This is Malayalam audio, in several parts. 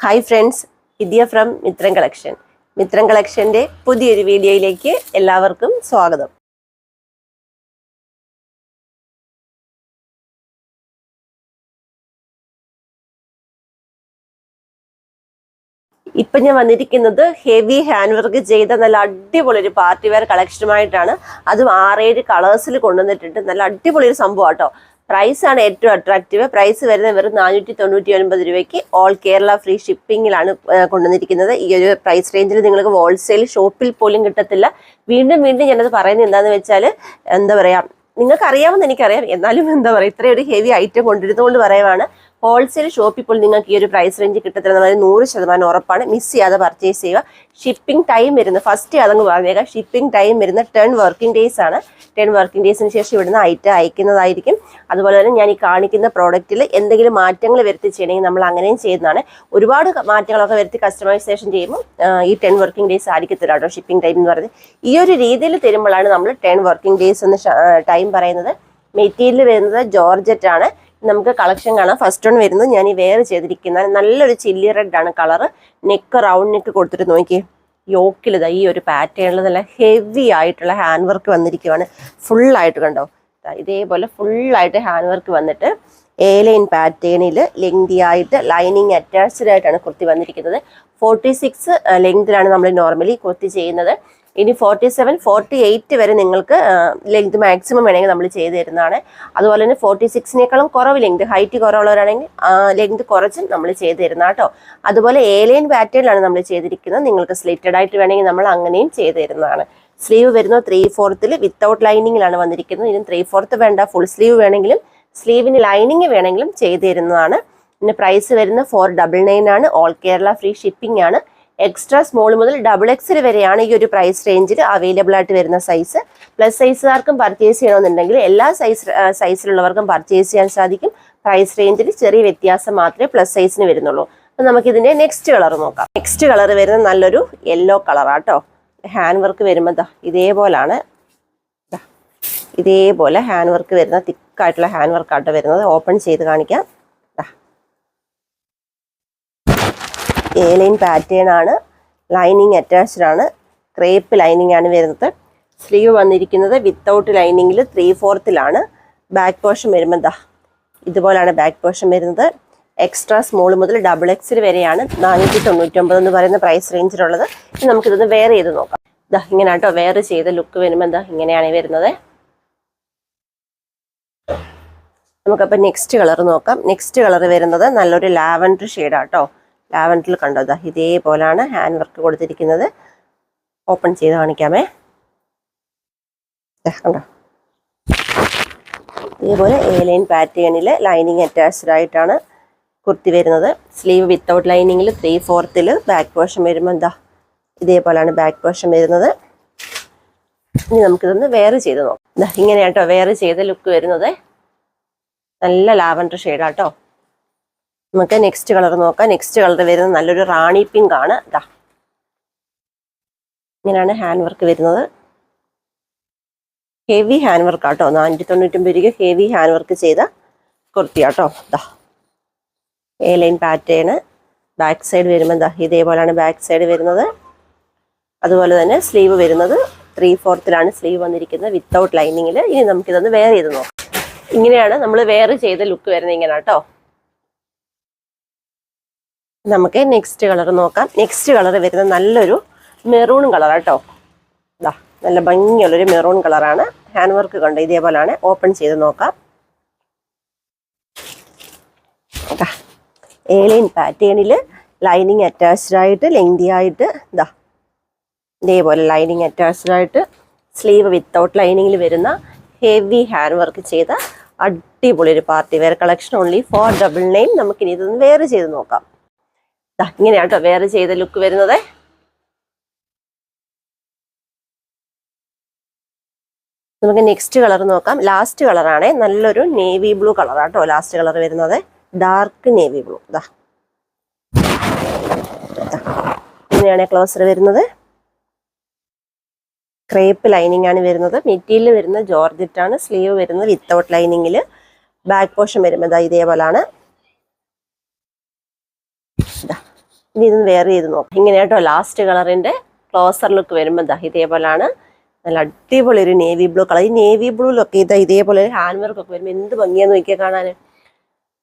Hi friends Vidya from Mithram collection Mithram കളക്ഷന്റെ പുതിയൊരു വീഡിയോയിലേക്ക് എല്ലാവർക്കും സ്വാഗതം. ഇപ്പം ഞാൻ വന്നിരിക്കുന്നത് ഹെവി ഹാൻഡ് വർക്ക് ചെയ്ത നല്ല അടിപൊളി ഒരു പാർട്ടി വെയർ കളക്ഷനുമായിട്ടാണ് അതും ആറേഴ് കളേഴ്സിൽ കൊണ്ടുവന്നിട്ടുണ്ട്. നല്ല അടിപൊളി ഒരു സംഭവം കേട്ടോ പ്രൈസ് ആണ് ഏറ്റവും അട്രാക്റ്റീവ് പ്രൈസ് വരുന്നത് വെറും നാനൂറ്റി തൊണ്ണൂറ്റി ഒൻപത് രൂപയ്ക്ക് ഓൾ കേരള ഫ്രീ ഷിപ്പിങ്ങിലാണ് കൊണ്ടുവന്നിരിക്കുന്നത്. ഈ ഒരു പ്രൈസ് റേഞ്ചിൽ നിങ്ങൾക്ക് ഹോൾസെയിൽ ഷോപ്പിൽ പോലും കിട്ടത്തില്ല. വീണ്ടും വീണ്ടും ഞാനത് പറയുന്നത് എന്താണെന്ന് വെച്ചാൽ എന്താ പറയുക നിങ്ങൾക്ക് അറിയാമെന്ന് എനിക്കറിയാം. എന്നാലും എന്താ പറയുക ഇത്രയൊരു ഹെവി ഐറ്റം കൊണ്ടിരുന്നുകൊണ്ട് പറയുവാണ്. ഹോൾസെയിൽ ഷോപ്പ് ഇപ്പോൾ നിങ്ങൾക്ക് ഈ ഒരു പ്രൈസ് റേഞ്ച് കിട്ടത്തില്ല. നമ്മൾ നൂറ് ശതമാനം ഉറപ്പാണ്. മിസ് ചെയ്യാതെ പർച്ചേസ് ചെയ്യുക. ഷിപ്പിംഗ് ടൈം വരുന്ന ഫസ്റ്റ് അതങ്ങ് പറഞ്ഞേക്കാം ഷിപ്പിംഗ് ടൈം വരുന്ന ടെൻ വർക്കിംഗ് ഡേയ്സ് ആണ്. ടെൻ വർക്കിംഗ് ഡേയ്സിന് ശേഷം ഇവിടുന്ന് ഐറ്റം അയക്കുന്നതായിരിക്കും. അതുപോലെ തന്നെ ഞാൻ ഈ കാണിക്കുന്ന പ്രോഡക്റ്റിൽ എന്തെങ്കിലും മാറ്റങ്ങൾ വരുത്തി ചെയ്യണമെങ്കിൽ നമ്മൾ അങ്ങനെയും ചെയ്യുന്നതാണ്. ഒരുപാട് മാറ്റങ്ങളൊക്കെ വരുത്തി കസ്റ്റമൈസേഷൻ ചെയ്യുമ്പോൾ ഈ ടെൻ വർക്കിംഗ് ഡേയ്സ് ആയിരിക്കത്തില്ല കേട്ടോ ഷിപ്പിംഗ് ടൈം എന്ന് പറയുന്നത് ഈ ഒരു രീതിയിൽ തരുമ്പോഴാണ് നമ്മൾ ടെൻ വർക്കിംഗ് ഡേയ്സ് എന്ന് ടൈം പറയുന്നത്. മെറ്റീരിയൽ വരുന്നത് ജോർജറ്റ് ആണ് നമുക്ക് കളക്ഷൻ കാണാം. ഫസ്റ്റ് വൺ വരുന്നത് ഞാൻ ഈ വെയർ ചെയ്തിരിക്കുന്ന നല്ലൊരു ചില്ലി റെഡ് ആണ് കളർ നെക്ക് റൗണ്ട് നെക്ക് കൊടുത്തിട്ട് നോക്കി. യോക്കിൽ ഈ ഒരു പാറ്റേണിൽ നല്ല ഹെവി ആയിട്ടുള്ള ഹാൻഡ് വർക്ക് വന്നിരിക്കുവാണ്. ഫുള്ളായിട്ട് കണ്ടോ? ഇതേപോലെ ഫുള്ളായിട്ട് ഹാൻഡ് വർക്ക് വന്നിട്ട് ഏലൈൻ പാറ്റേണിൽ ലെങ്തി ആയിട്ട് ലൈനിങ് അറ്റാച്ച്ഡ് ആയിട്ടാണ് കുർത്തി വന്നിരിക്കുന്നത്. ഫോർട്ടി സിക്സ് ലെങ്തിലാണ് നമ്മൾ നോർമലി കുർത്തി ചെയ്യുന്നത്. ഇനി ഫോർട്ടി സെവൻ ഫോർട്ടി എയ്റ്റ് വരെ നിങ്ങൾക്ക് ലെങ്ത് മാക്സിമം വേണമെങ്കിൽ നമ്മൾ ചെയ്ത് തരുന്നതാണ്. അതുപോലെ തന്നെ ഫോർട്ടി സിക്സിനേക്കാളും കുറവ് ലെങ്ത് ഹൈറ്റ് കുറവുള്ളവരാണെങ്കിൽ ലെങ്ത് കുറച്ചും നമ്മൾ ചെയ്ത് തരുന്ന കേട്ടോ അതുപോലെ ഏലൈൻ പാറ്റേണിലാണ് നമ്മൾ ചെയ്തിരിക്കുന്നത്. നിങ്ങൾക്ക് സ്ലിറ്റഡ് ആയിട്ട് വേണമെങ്കിൽ നമ്മൾ അങ്ങനെയും ചെയ്ത് തരുന്നതാണ്. സ്ലീവ് വരുന്നത് ത്രീ ഫോർത്തിൽ വിത്തൗട്ട് ലൈനിങ്ങിലാണ് വന്നിരിക്കുന്നത്. ഇനി ത്രീ ഫോർത്ത് വേണ്ട ഫുൾ സ്ലീവ് വേണമെങ്കിലും സ്ലീവിന് ലൈനിങ് വേണമെങ്കിലും ചെയ്ത് തരുന്നതാണ്. പിന്നെ പ്രൈസ് വരുന്നത് ഫോർ ഡബിൾ നയൻ ആണ്. ഓൾ കേരള ഫ്രീ ഷിപ്പിംഗ് ആണ്. എക്സ്ട്രാ സ്മോൾ മുതൽ ഡബിൾ എക്സിൽ വരെയാണ് ഈ ഒരു പ്രൈസ് റേഞ്ചിൽ അവൈലബിൾ ആയിട്ട് വരുന്ന സൈസ് പ്ലസ് സൈസുകാർക്കും പർച്ചേസ് ചെയ്യണമെന്നുണ്ടെങ്കിൽ എല്ലാ സൈസ് സൈസിലുള്ളവർക്കും പർച്ചേസ് ചെയ്യാൻ സാധിക്കും. പ്രൈസ് റേഞ്ചിൽ ചെറിയ വ്യത്യാസം മാത്രമേ പ്ലസ് സൈസിന് വരുന്നുള്ളൂ. അപ്പം നമുക്കിതിന്റെ നെക്സ്റ്റ് കളർ നോക്കാം. നെക്സ്റ്റ് കളർ വരുന്ന നല്ലൊരു യെല്ലോ കളറാട്ടോ ഹാൻഡ് വർക്ക് വരുമ്പോൾ ദാ ഇതേപോലാണ്. ഇതേപോലെ ഹാൻഡ് വർക്ക് വരുന്ന തിക്കായിട്ടുള്ള ഹാൻഡ് വർക്കാട്ടോ വരുന്നത്. ഓപ്പൺ ചെയ്ത് കാണിക്കാം. എ ലൈൻ പാറ്റേൺ ആണ്. ലൈനിങ് അറ്റാച്ച്ഡ് ആണ്. ക്രേപ്പ് ലൈനിങ് ആണ് വരുന്നത്. സ്ലീവ് വന്നിരിക്കുന്നത് വിത്തൗട്ട് ലൈനിങ്ങിൽ ത്രീ ഫോർത്തിലാണ് ബാക്ക് പോർഷൻ വരുമ്പോൾ ദാ ഇതുപോലാണ് ബാക്ക് പോർഷൻ വരുന്നത്. എക്സ്ട്രാ സ്മോൾ മുതൽ ഡബിൾ എക്സിൽ വരെയാണ് നാനൂറ്റി തൊണ്ണൂറ്റൊമ്പത് എന്ന് പറയുന്ന പ്രൈസ് റേഞ്ചിലുള്ളത് ഇനി നമുക്കിതൊന്ന് വെയർ ചെയ്ത് നോക്കാം. ഇതാ ഇങ്ങനെ കേട്ടോ വെയർ ചെയ്ത ലുക്ക് വരുമ്പോൾ എന്താ ഇങ്ങനെയാണ് വരുന്നത്. നമുക്കപ്പോൾ നെക്സ്റ്റ് കളർ നോക്കാം. നെക്സ്റ്റ് കളർ വരുന്നത് നല്ലൊരു ലാവൻഡർ ഷെയ്ഡാട്ടോ ലാവൻഡറിൽ കണ്ടോ? ഇതാ ഇതേപോലാണ് ഹാൻഡ് വർക്ക് കൊടുത്തിരിക്കുന്നത്. ഓപ്പൺ ചെയ്ത് കാണിക്കാമേ. കണ്ടോ? ഇതേപോലെ എ ലൈൻ പാറ്റേണിൽ ലൈനിങ് അറ്റാച്ച്ഡ് ആയിട്ടാണ് കുർത്തി വരുന്നത്. സ്ലീവ് വിത്തൗട്ട് ലൈനിങ്ങിൽ ത്രീ ഫോർത്തിൽ ബാക്ക് പോർഷൻ വരുമ്പോൾ എന്താ ഇതേപോലെയാണ് ബാക്ക് പോർഷൻ വരുന്നത്. ഇനി നമുക്കിതൊന്ന് വെയർ ചെയ്ത് നോക്കാം. ഇങ്ങനെയാട്ടോ വെയർ ചെയ്ത ലുക്ക് വരുന്നത്. നല്ല ലാവൻഡർ ഷെയ്ഡാട്ടോ നമുക്ക് നെക്സ്റ്റ് കളർ നോക്കാം. നെക്സ്റ്റ് കളർ വരുന്നത് നല്ലൊരു റാണി പിങ്ക് ആണ്. ഇതാ ഇങ്ങനെയാണ് ഹാൻഡ് വർക്ക് വരുന്നത്. ഹെവി ഹാൻഡ് വർക്ക് ആട്ടോ. നാനൂറ്റി തൊണ്ണൂറ്റൊമ്പത് രൂപ ഹെവി ഹാൻഡ് വർക്ക് ചെയ്ത കുർത്തിയാട്ടോ. ഇതാ A line pattern back side വരുമ്പോൾ എന്താ ഇതേപോലെയാണ് ബാക്ക് സൈഡ് വരുന്നത്. അതുപോലെ തന്നെ സ്ലീവ് വരുന്നത് ത്രീ ഫോർത്തിലാണ് സ്ലീവ് വന്നിരിക്കുന്നത് വിത്തൗട്ട് ലൈനിങ്ങിൽ ഇനി നമുക്കിതൊന്ന് വെയർ ചെയ്ത് നോക്കാം. ഇങ്ങനെയാണ് നമ്മൾ വെയർ ചെയ്ത ലുക്ക് വരുന്നത് ഇങ്ങനെ കേട്ടോ നമുക്ക് നെക്സ്റ്റ് കളർ നോക്കാം. നെക്സ്റ്റ് കളർ വരുന്ന നല്ലൊരു മെറൂൺ കളർ കേട്ടോ ഇതാ നല്ല ഭംഗിയുള്ളൊരു മെറൂൺ കളറാണ് ഹാൻഡ് വർക്ക് കണ്ടോ ഇതേപോലെയാണ് ഓപ്പൺ ചെയ്ത് നോക്കാം. ഏലിയൻ പാറ്റേണിൽ ലൈനിങ് അറ്റാച്ച്ഡ് ആയിട്ട് ലെങ്തി ആയിട്ട് ഇതാ ഇതേപോലെ ലൈനിങ് അറ്റാച്ച്ഡ് ആയിട്ട് സ്ലീവ് വിത്തൗട്ട് ലൈനിങ്ങിൽ വരുന്ന ഹെവി ഹാൻഡ് വർക്ക് ചെയ്ത അടിപൊളി ഒരു party wear collection only four double nine നമുക്കിനി ഇതൊന്ന് വേറെ ചെയ്ത് നോക്കാം. ഇങ്ങനെയാണ് കേട്ടോ വേറെ ചെയ്ത ലുക്ക് വരുന്നത്. നമുക്ക് നെക്സ്റ്റ് കളർ നോക്കാം. ലാസ്റ്റ് കളറാണ് നല്ലൊരു നേവി ബ്ലൂ കളറാണ് കേട്ടോ ലാസ്റ്റ് കളർ വരുന്നത്. ഡാർക്ക് നേവി ബ്ലൂ ഇതാ. ഇങ്ങനെയാണ് ക്ലോസർ വരുന്നത്. ക്രേപ്പ് ലൈനിങ് ആണ് വരുന്നത്. മെറ്റീരിയൽ വരുന്നത് ജോർജറ്റ് ആണ്. സ്ലീവ് വരുന്നത് വിത്തൗട്ട് ലൈനിങ്ങിൽ ബാക്ക് പോർഷൻ വരുമ്പോൾ ഇതാ ഇതേപോലാണ്. ഇനി ഇതൊന്ന് വെയർ ചെയ്ത് നോക്കാം. ഇങ്ങനെ ലാസ്റ്റ് കളറിന്റെ ക്ലോസർ ലുക്ക് വരുമ്പോൾ ദാ ഇതേപോലാണ്. നല്ല അടിപൊളി ഒരു നേവി ബ്ലൂ കളർ ഈ നേവി ബ്ലൂ ബ്ലൂലൊക്കെ ഇതാ ഇതേപോലെ ഹാൻഡ് വർക്ക് ഒക്കെ വരുമ്പോൾ എന്ത് ഭംഗിയാന്ന് നോക്കിയാൽ കാണാൻ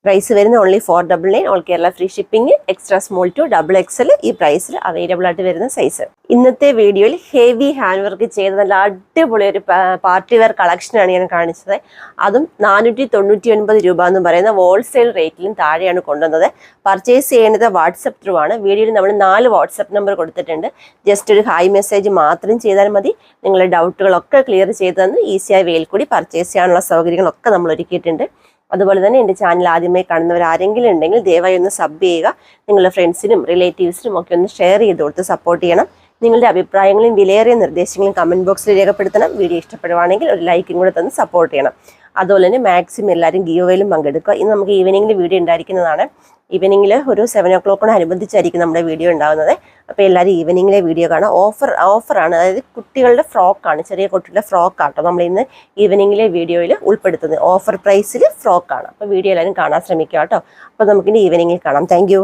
പ്രൈസ് വരുന്നത് only four double nine all Kerala free shipping extra small to double XL ഈ പ്രൈസിൽ അവൈലബിൾ ആയിട്ട് വരുന്ന സൈസ് ഇന്നത്തെ വീഡിയോയിൽ ഹെവി ഹാൻഡ് വർക്ക് ചെയ്ത നല്ല അടിപൊളി ഒരു പാർട്ടി വെയർ കളക്ഷനാണ് ഞാൻ കാണിച്ചത്. അതും നാനൂറ്റി തൊണ്ണൂറ്റി ഒൻപത് രൂപ എന്ന് പറയുന്ന ഹോൾസെയിൽ റേറ്റിലും താഴെയാണ് കൊണ്ടുവന്നത്. പർച്ചേസ് ചെയ്യുന്നത് വാട്സപ്പ് ത്രൂ ആണ്. വീഡിയോയിൽ നമ്മൾ നാല് വാട്സപ്പ് നമ്പർ കൊടുത്തിട്ടുണ്ട്. ജസ്റ്റ് ഒരു ഹായ് മെസ്സേജ് മാത്രം ചെയ്താൽ മതി. നിങ്ങളുടെ ഡൗട്ടുകളൊക്കെ ക്ലിയർ ചെയ്ത് തന്ന് ഈസിയായി വെയിൽ കൂടി പർച്ചേസ് ചെയ്യാനുള്ള സൗകര്യങ്ങളൊക്കെ നമ്മൾ ഒരുക്കിയിട്ടുണ്ട്. അതുപോലെ തന്നെ എന്റെ ചാനൽ ആദ്യമായി കാണുന്നവർ ആരെങ്കിലും ഉണ്ടെങ്കിൽ ദയവായി ഒന്ന് സബ് ചെയ്യുക. നിങ്ങളുടെ ഫ്രണ്ട്സിനും റിലേറ്റീവ്സിനും ഒക്കെ ഒന്ന് ഷെയർ ചെയ്ത് കൊടുത്ത് സപ്പോർട്ട് ചെയ്യണം. നിങ്ങളുടെ അഭിപ്രായങ്ങളും വിലയേറിയ നിർദ്ദേശങ്ങളും കമന്റ് ബോക്സിൽ രേഖപ്പെടുത്തണം. വീഡിയോ ഇഷ്ടപ്പെടുവാണെങ്കിൽ ഒരു ലൈക്കും കൂടെ തന്ന് സപ്പോർട്ട് ചെയ്യണം. അതുപോലെ തന്നെ മാക്സിമം എല്ലാവരും ഗീവയിലും പങ്കെടുക്കുക. ഇന്ന് നമുക്ക് ഈവനിങ്ങിൽ വീഡിയോ ഉണ്ടായിരിക്കുന്നതാണ്. ഈവനിങ്ങിൽ ഒരു സെവൻ ഒ ക്ലോക്കിനോടനുബന്ധിച്ചായിരിക്കും നമ്മുടെ വീഡിയോ ഉണ്ടാകുന്നത് അപ്പോൾ എല്ലാവരും ഈവനിങ്ങിലെ വീഡിയോ കാണാം. ഓഫർ ഓഫറാണ് അതായത് കുട്ടികളുടെ ഫ്രോക്കാണ് ചെറിയ കുട്ടികളുടെ ഫ്രോക്കാട്ടോ നമ്മൾ ഇന്ന് ഈവനിങ്ങിലെ വീഡിയോയിൽ ഉൾപ്പെടുത്തുന്നത്. ഓഫർ പ്രൈസിൽ ഫ്രോക്കാണ് അപ്പോൾ വീഡിയോ എല്ലാവരും കാണാൻ ശ്രമിക്കുക കേട്ടോ അപ്പോൾ നമുക്കിനി ഈവനിങ്ങിൽ കാണാം. താങ്ക്